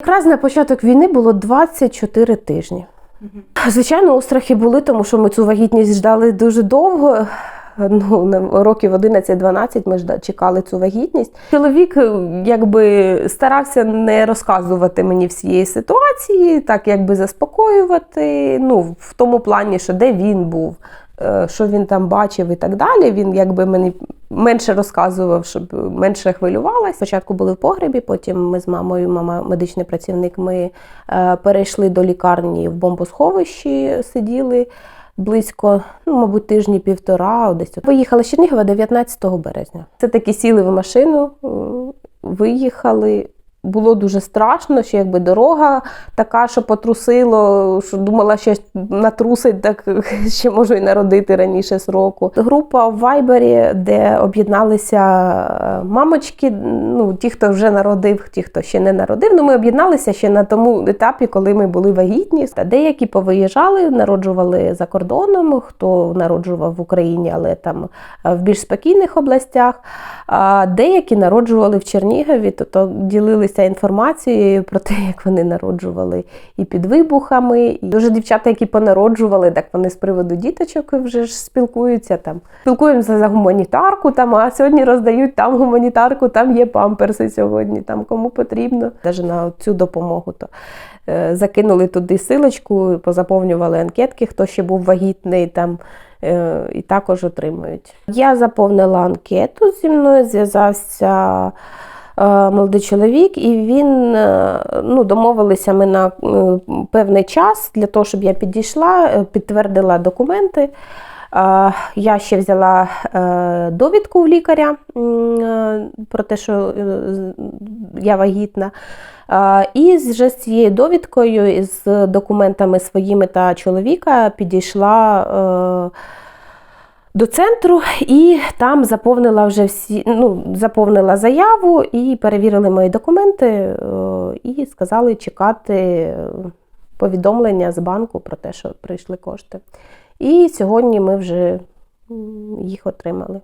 Якраз на початок війни було 24 тижні. Звичайно, острахи були, тому що ми цю вагітність ждали дуже довго. Ну, на років 11-12 ми жда- чекали цю вагітність. Чоловік е, якби старався не розказувати мені всієї ситуації, так якби заспокоювати. Ну, в тому плані, що де він був, е, що він там бачив і так далі. Він якби мені менше розказував, щоб менше хвилювалася. Спочатку були в погребі, потім ми з мамою, мама медичний працівник, ми е, перейшли до лікарні в бомбосховищі, сиділи близько, ну, мабуть, тижні півтора, десь. Виїхали з Чернігова 19 березня. Це таки сіли в машину, е, виїхали. Було дуже страшно, що якби дорога така, що потрусило, що думала, що натрусить, так ще можу і народити раніше сроку. Група в Вайбері, де об'єдналися е, мамочки, ну ті, хто вже народив, ті, хто ще не народив. Ну ми об'єдналися ще на тому етапі, коли ми були вагітні. Та деякі повиїжджали, народжували за кордоном, хто народжував в Україні, але там е, в більш спокійних областях. А деякі народжували в Чернігові, тобто ділилися інформацією про те, як вони народжували і під вибухами. І дуже дівчата, які понароджували, так вони з приводу діточок вже ж спілкуються там. Спілкуємося за гуманітарку, там, а сьогодні роздають там гуманітарку, там є памперси сьогодні, там кому потрібно. Навіть на цю допомогу. То е, закинули туди силочку, позаповнювали анкетки, хто ще був вагітний там. е, І також отримують. Я заповнила анкету зі мною, зв'язався молодий чоловік, і він е, ну, домовилися ми на е, певний час для того, щоб я підійшла, е, підтвердила документи. Е, Я ще взяла е, довідку в лікаря е, про те, що е, я вагітна. Е, І вже з цією довідкою, з документами своїми та чоловіка підійшла. До центру і там заповнила вже всі, ну, заповнила заяву і перевірили мої документи е, і сказали чекати е, повідомлення з банку про те, що прийшли кошти. І сьогодні ми вже їх отримали.